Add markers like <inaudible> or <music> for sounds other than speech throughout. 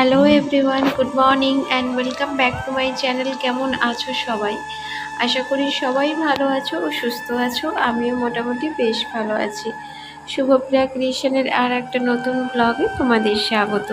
Hello everyone good morning and welcome back to my channel কেমন আছো সবাই? আশা করি সবাই ভালো আছো ও সুস্থ আছো। আমিও মোটামুটি বেশ ভালো আছি। শুভপ্রিয়া ক্রিয়েশনের আর একটা নতুন ব্লগে তোমাদের স্বাগত।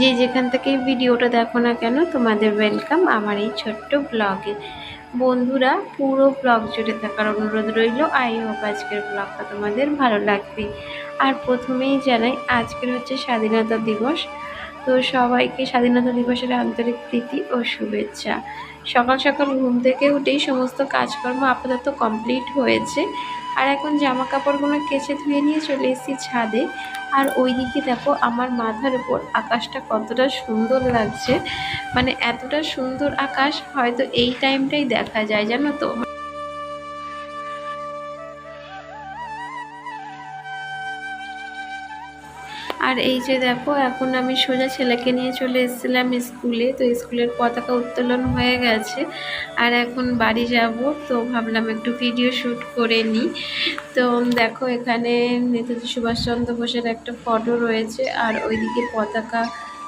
যে যেখান থেকে ভিডিওটা দেখো না কেন, তোমাদের ওয়েলকাম আমার এই ছোট্ট ব্লগে বন্ধুরা, পুরো ব্লগ জুড়ে থাকার অনুরোধ রইল। আই হোপ আজকের ব্লগটা তোমাদের ভালো লাগবে। আর প্রথমেই জানাই, আজকের হচ্ছে স্বাধীনতা দিবস। তো সবাইকে স্বাধীনতা দিবসের আন্তরিক প্রীতি ও শুভেচ্ছা। সকাল সকাল ঘুম থেকে উঠেই সমস্ত কাজকর্ম আপাতত কমপ্লিট হয়েছে। আর এখন জামা কাপড়গুলো কেচে ধুয়ে নিয়ে চলে এসেছি ছাদে। আর ওই দিকে দেখো আমার মাথার উপর আকাশটা কতটা সুন্দর লাগছে। মানে এতটা সুন্দর আকাশ হয়তো এই টাইমটাই দেখা যায়, জানো তো? আর এই যে দেখো, এখন আমি সোজা ছেলেকে নিয়ে চলে এসেছিলাম স্কুলে। তো স্কুলের পতাকা উত্তোলন হয়ে গেছে আর এখন বাড়ি যাব। তো ভাবলাম একটু ভিডিও শ্যুট করে নিই। তো দেখো, এখানে নেতাজি সুভাষচন্দ্র বোসের একটা ফটো রয়েছে আর ওইদিকে পতাকা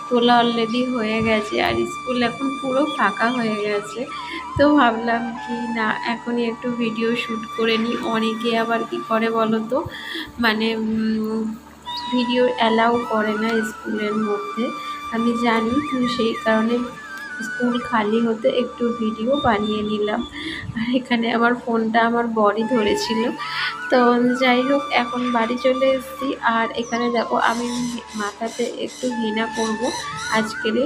তোলা অলরেডি হয়ে গেছে আর স্কুল এখন পুরো ফাঁকা হয়ে গেছে। তো ভাবলাম কি না, এখনই একটু ভিডিও শ্যুট করে নিই। অনেকে আবার কি করে বলো তো মানে ভিডিও অ্যালাউ করে না স্কুলের মধ্যে। আমি জানি তো সেই কারণে স্কুল খালি হতে একটু ভিডিও বানিয়ে নিলাম। আর এখানে আমার ফোনটা আমার বডি ধরেছিল। তো যাই হোক, এখন বাড়ি চলে এসেছি। আর এখানে দেখো, আমি মাথাতে একটু ঘৃণা করব আজকের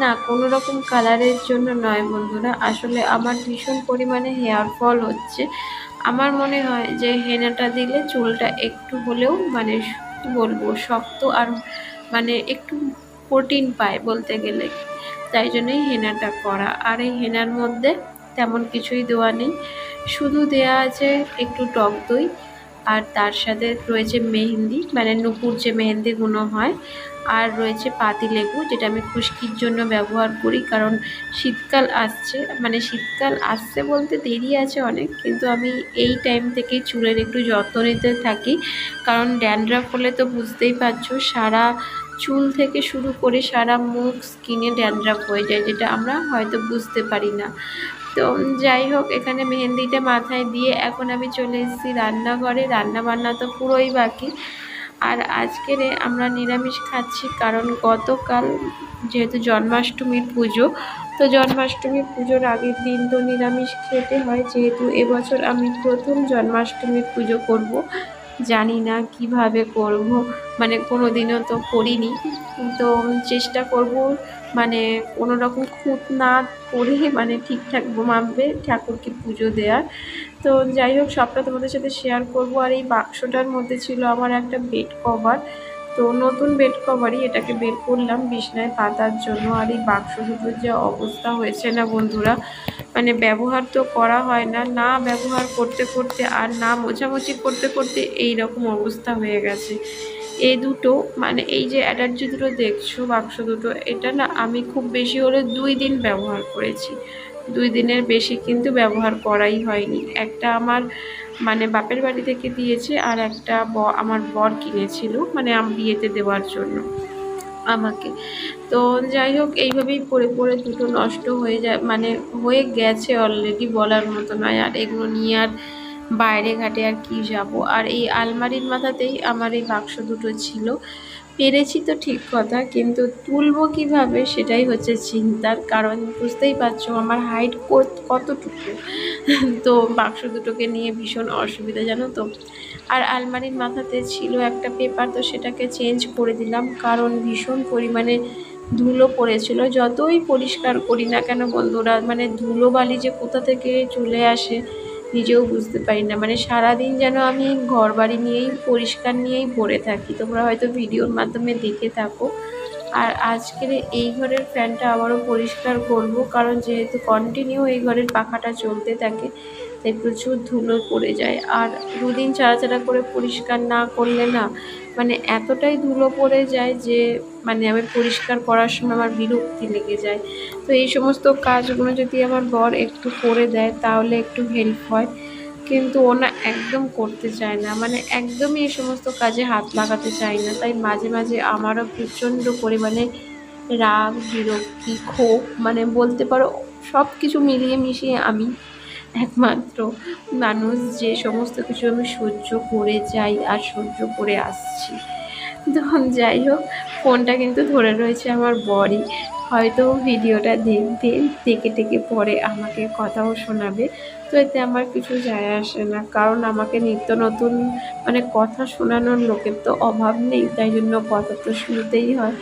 না, কোনো রকম কালারের জন্য নয় বন্ধুরা। আসলে আমার ভীষণ পরিমাণে হেয়ার ফল হচ্ছে। আমার মনে হয় যে হেনাটা দিলে চুলটা একটু হলেও মানে বলব, শক্ত আর মানে একটু প্রোটিন পায় বলতে গেলে। তাই জন্যই হেনাটা করা। আর এই হেনার মধ্যে তেমন কিছুই দেওয়া নেই। শুধু দেয়া আছে একটু টক দই আর তার সাথে রয়েছে মেহেন্দি মানে নুপুর যে মেহেন্দিগুলো হয়, আর রয়েছে পাতি লেবু, যেটা আমি খুশকির জন্য ব্যবহার করি, কারণ শীতকাল আসছে মানে শীতকাল আসছে বলতে দেরি আছে অনেক, কিন্তু আমি এই টাইম থেকেই চুলের একটু যত্ন নিতে থাকি, কারণ ড্যান্ড্রাফ হলে তো বুঝতেই পারছ, সারা চুল থেকে শুরু করে সারা মুখ স্কিনে ড্যান্ড্রাফ হয়ে যায়, যেটা আমরা হয়তো বুঝতে পারি না। তো যাই হোক, এখানে মেহেন্দিটা মাথায় দিয়ে এখন আমি চলে এসেছি রান্নাঘরে। রান্না বান্না তো পুরোই বাকি। আর আজকেরে আমরা নিরামিষ খাচ্ছি কারণ গতকাল যেহেতু জন্মাষ্টমীর পুজো, তো জন্মাষ্টমী পুজোর আগের দিন তো নিরামিষ খেতে হয়। যেহেতু এবছর আমি প্রথম জন্মাষ্টমীর পুজো করব। জানি না কীভাবে করব। মানে কোনো দিনও তো করিনি। তো চেষ্টা করব মানে কোনো রকম খুঁত না করে মানে ঠিকঠাক মাপবে ঠাকুরকে পুজো দেওয়ার তো যাই হোক, সবটা তোমাদের সাথে শেয়ার করব। আর এই বাক্সটার মধ্যে ছিল আমার একটা বেড কভার তো নতুন বেড কভারই এটাকে বের করলাম বিছনায় পাতার জন্য। আর এই বাক্স দুটোর যে অবস্থা হয়েছে না বন্ধুরা মানে ব্যবহার তো করা হয় না না ব্যবহার করতে করতে আর না মোছামুছি করতে করতে এই রকম অবস্থা হয়ে গেছে। এই দুটো মানে এই যে অ্যালার্জি দুটো দেখছ, বাক্স দুটো, এটা না আমি খুব বেশি হলে দুই দিন ব্যবহার করেছি। দুই দিনের বেশি কিন্তু ব্যবহার করাই হয়নি। একটা আমার মানে বাপের বাড়ি থেকে দিয়েছে আর একটা ব, আমার বর কিনেছিল মানে বিয়েতে দেওয়ার জন্য আমাকে। তো যাই হোক, এইভাবেই পড়ে পরে দুটো নষ্ট হয়ে যায় মানে হয়ে গেছে অলরেডি বলার মতো নয়। আর এগুলো নিয়ে আর বাইরে ঘাটে আর কি যাব? আর এই আলমারির মাথাতেই আমার এই বাক্স দুটো ছিল। পেরেছি তো ঠিক কথা, কিন্তু তুলবো কীভাবে সেটাই হচ্ছে চিন্তার কারণ। বুঝতেই পারছ আমার হাইট কতটুকু? <laughs> তো বাক্স দুটোকে নিয়ে ভীষণ অসুবিধা জানো তো। আর আলমারির মাথাতে ছিল একটা পেপার তো সেটাকে চেঞ্জ করে দিলাম, কারণ ভীষণ পরিমাণে ধুলো পড়েছিল। যতই পরিষ্কার করি না কেন বন্ধুরা মানে ধুলো বালি যে কোথা থেকে চলে আসে নিজেও বুঝতে পারি না। মানে সারাদিন যেন আমি ঘর বাড়ি নিয়েই, পরিষ্কার নিয়েই পড়ে থাকি। তোমরা হয়তো ভিডিওর মাধ্যমে দেখে থাকো। আর আজকের এই ঘরের ফ্যানটা আবারও পরিষ্কার করব, কারণ যেহেতু কন্টিনিউ এই ঘরের পাখাটা চলতে থাকে, তাই প্রচুর ধুলো পড়ে যায়। আর দুদিন ছাড়া ছাড়া করে পরিষ্কার না করলে না মানে এতটাই ধুলো পড়ে যায় যে মানে আমি পরিষ্কার করার সময় আমার বিরক্তি লেগে যায়। তো এই সমস্ত কাজগুলো যদি আমার বর একটু করে দেয়, তাহলে একটু হেল্প হয়। কিন্তু ওনা একদম করতে চায় না। মানে একদমই এই সমস্ত কাজে হাত লাগাতে চায় না। তাই মাঝে মাঝে আমারও প্রচণ্ড পরিমাণে রাগ, বিরক্তি, ক্ষোভ মানে বলতে পারো সব কিছু মিলিয়ে মিশিয়ে আমি একমাত্র মানুষ যে সমস্ত কিছু আমি সহ্য করে যাই আর সহ্য করে আসছি। তখন যাই হোক, ফোনটা কিন্তু ধরে রয়েছে আমার বরই হয়তো ভিডিওটা দেখবে দেখে টেকে পরে আমাকে কথাও শোনাবে। তো এতে আমার কিছু যায় আসে না। কারণ আমাকে নিত্য নতুন মানে কথা শোনানোর লোকের তো অভাব নেই, তাই জন্য কথা তো শুনতেই হয়।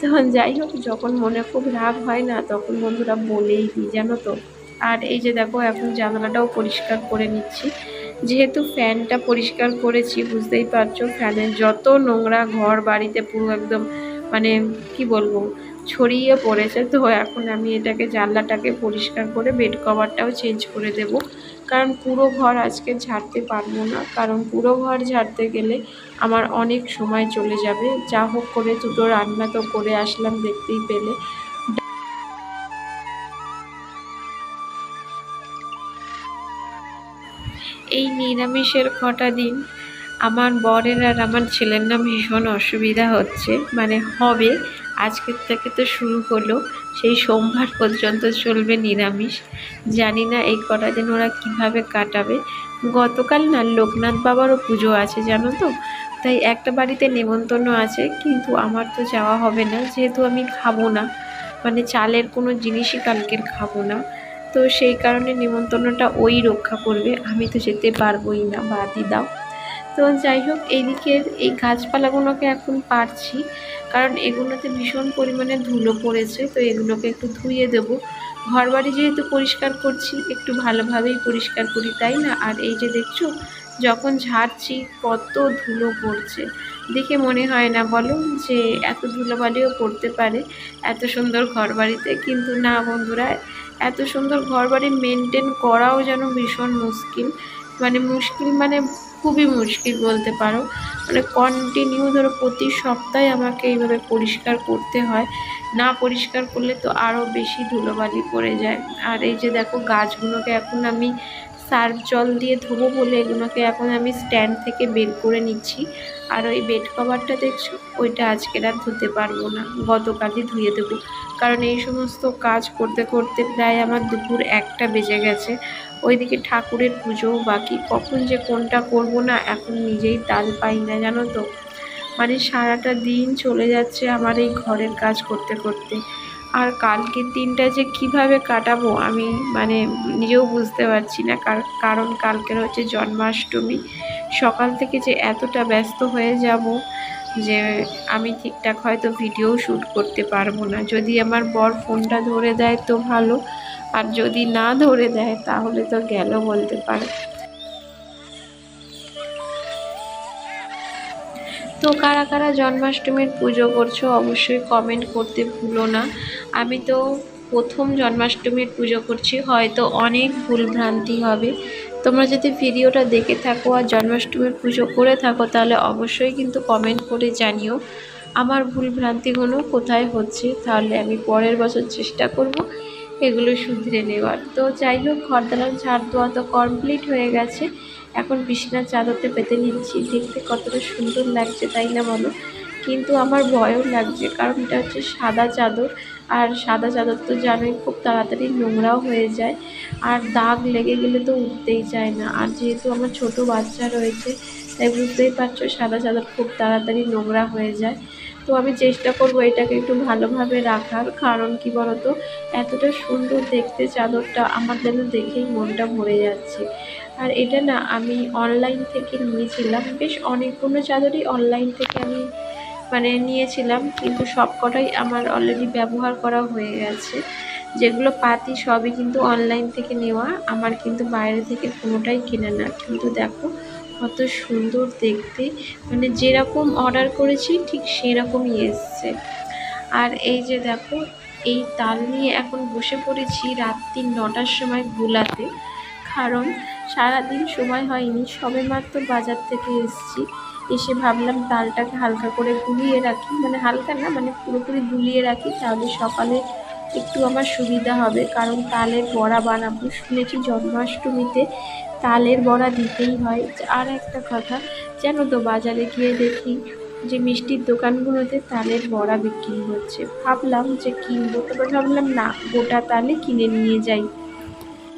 তখন যাই হোক, যখন মনে খুব রাগ হয় না, তখন বন্ধুরা বলেই দিই, জানো তো? আর এই যে দেখো, এখন জানালাটাও পরিষ্কার করে নিচ্ছি। যেহেতু ফ্যানটা পরিষ্কার করেছি, বুঝতেই পারছ, ফ্যানের যত নোংরা ঘর বাড়িতে পুরো একদম মানে কি বলব, ছড়িয়ে পড়েছে। তো এখন আমি এটাকে, জানলাটাকে পরিষ্কার করে বেড কভারটাও চেঞ্জ করে দেব। কারণ পুরো ঘর আজকে ঝাড়তে পারব না। কারণ পুরো ঘর ঝাড়তে গেলে আমার অনেক সময় চলে যাবে। যা হোক করে দুটো রান্না তো করে আসলাম দেখতেই পেলে। এই নিরামিষের কটা দিন। আমার বরের আর আমার ছেলের না ভীষণ অসুবিধা হচ্ছে। মানে হবে, আজকের থেকে তো শুরু হলো। সেই সোমবার পর্যন্ত চলবে নিরামিষ। জানি না এই কটা দিন ওরা কীভাবে কাটাবে। গতকাল না লোকনাথ বাবারও পুজো আছে, জানো তো? তাই একটা বাড়িতে নেমন্তন্ন আছে, কিন্তু আমার তো যাওয়া হবে না। যেহেতু আমি খাব না। মানে চালের কোনো জিনিসই কালকের খাব না। তো সেই কারণে নিমন্ত্রণটা ওই রক্ষা করবে। আমি তো যেতে পারবোই না, বাদই দাও। তো যাই হোক এইদিকের এই গাছপালাগুলোকে এখন পারছি, কারণ এগুলোতে ভীষণ পরিমাণে ধুলো পড়েছে, তো এগুলোকে একটু ধুয়ে দেবো। ঘর বাড়ি যেহেতু পরিষ্কার করছি, একটু ভালোভাবেই পরিষ্কার করি, তাই না? আর এই যে দেখছ, যখন ঝাড়ছি, কত ধুলো পড়ছে। দেখে মনে হয় না, বলো যে এত ধুলোবালিও পড়তে পারে এত সুন্দর ঘর বাড়িতে কিন্তু না বন্ধুরা এত সুন্দর ঘর বাড়ি মেনটেন করাও যেন ভীষণ মুশকিল। মানে মুশকিল মানে খুবই মুশকিল বলতে পারো। মানে কন্টিনিউ ধরো প্রতি সপ্তাহে আমাকে এইভাবে পরিষ্কার করতে হয়। না পরিষ্কার করলে তো আরও বেশি ধুলোবালি পড়ে যায়। আর এই যে দেখো গাছগুলোকে এখন আমি সার্ফ জল দিয়ে ধোবো বলে এগুলোকে এখন আমি স্ট্যান্ড থেকে বের করে নিচ্ছি। আর ওই বেড কভারটা দেখছ? ওইটা আজকের আর ধুতে পারব না। গতকালই ধুয়ে দেবো। কারণ এই সমস্ত কাজ করতে করতে প্রায় আমার দুপুর একটা বেজে গেছে। ওইদিকে ঠাকুরের পুজোও বাকি। কখন যে কোনটা করব না, এখন নিজেই তাল পাই না, জানো তো? মানে সারাটা দিন চলে যাচ্ছে আমার এই ঘরের কাজ করতে করতে। আর কালকের দিনটা যে কীভাবে কাটাবো আমি মানে নিজেও বুঝতে পারছি না। কারণ কালকের হচ্ছে জন্মাষ্টমী। সকাল থেকে যে এতটা ব্যস্ত হয়ে যাব যে আমি ঠিকঠাক হয়তো ভিডিও শ্যুট করতে পারব না। যদি আমার বর ফোনটা ধরে দেয় তো ভালো, আর যদি না ধরে দেয় তাহলে তো গেল বলতে পারে। তো কারা কারা জন্মাষ্টমীর পুজো করছ অবশ্যই কমেন্ট করতে ভুলো না। আমি তো প্রথম জন্মাষ্টমীর পুজো করছি, হয়তো অনেক ভুলভ্রান্তি হবে। তোমরা যদি ভিডিওটা দেখে থাকো আর জন্মাষ্টমীর পুজো করে থাকো, তাহলে অবশ্যই কিন্তু কমেন্ট করে জানিও। আমার ভুল ভ্রান্তিগুলো কোথায় হচ্ছে, তাহলে আমি পরের বছর চেষ্টা করব। এগুলো শুধরে নেওয়ার। তো যাই হোক ঘরদালান ঝাড় দেওয়া তো কমপ্লিট হয়ে গেছে। এখন বিছনার চাদরতে পেতে নিচ্ছি। দেখতে কতটা সুন্দর লাগছে, তাই না বলো? কিন্তু আমার ভয়ও লাগছে, কারণ এটা হচ্ছে সাদা চাদর। আর সাদা চাদর তো জানোই, খুব তাড়াতাড়ি নোংরাও হয়ে যায়। আর দাগ লেগে গেলে তো উঠতেই চায় না। আর যেহেতু আমার ছোট বাচ্চা রয়েছে, তাই বুঝতেই পারছ, সাদা চাদর খুব তাড়াতাড়ি নোংরা হয়ে যায়। তো আমি চেষ্টা করব এটাকে একটু ভালোভাবে রাখার। কারণ কি বলতো? এতটা সুন্দর দেখতে চাদরটা আমার যেন দেখেই মনটা ভরে যাচ্ছে। আর এটা না আমি অনলাইন থেকে নিয়েছিলাম। বেশ অনেকগুলো চাদরই অনলাইন থেকে আমি মানে নিয়েছিলাম। কিন্তু সব কটাই আমার অলরেডি ব্যবহার করা হয়ে গেছে। যেগুলো পাতি সবই কিন্তু অনলাইন থেকে নেওয়া। আমার কিন্তু বাইরে থেকে কোনোটাই কেনা না। কিন্তু দেখো কত সুন্দর দেখতে। মানে যেরকম অর্ডার করেছি, ঠিক সেরকমই এসছে। আর এই যে দেখো, এই তাল নিয়ে এখন বসে পড়েছি রাত্রি নটার সময় গুলাতে। কারণ সারাদিন সময় হয়নি, সবে মাত্র বাজার থেকে এসছি। এসে ভাবলাম তালটাকে হালকা করে গুলিয়ে রাখি। মানে হালকা না মানে পুরোপুরি গুলিয়ে রাখি, তাহলে সকালে একটু আমার সুবিধা হবে, কারণ তালের বড়া বানাবো। শুনেছি জন্মাষ্টমীতে তালের বড়া দিতেই হয়। আর একটা কথা জানো তো বাজারে গিয়ে দেখি যে মিষ্টির দোকানগুলোতে তালের বড়া বিক্রি হচ্ছে। ভাবলাম যে কিনবো তারপর ভাবলাম না, গোটা তালে কিনে নিয়ে যাই।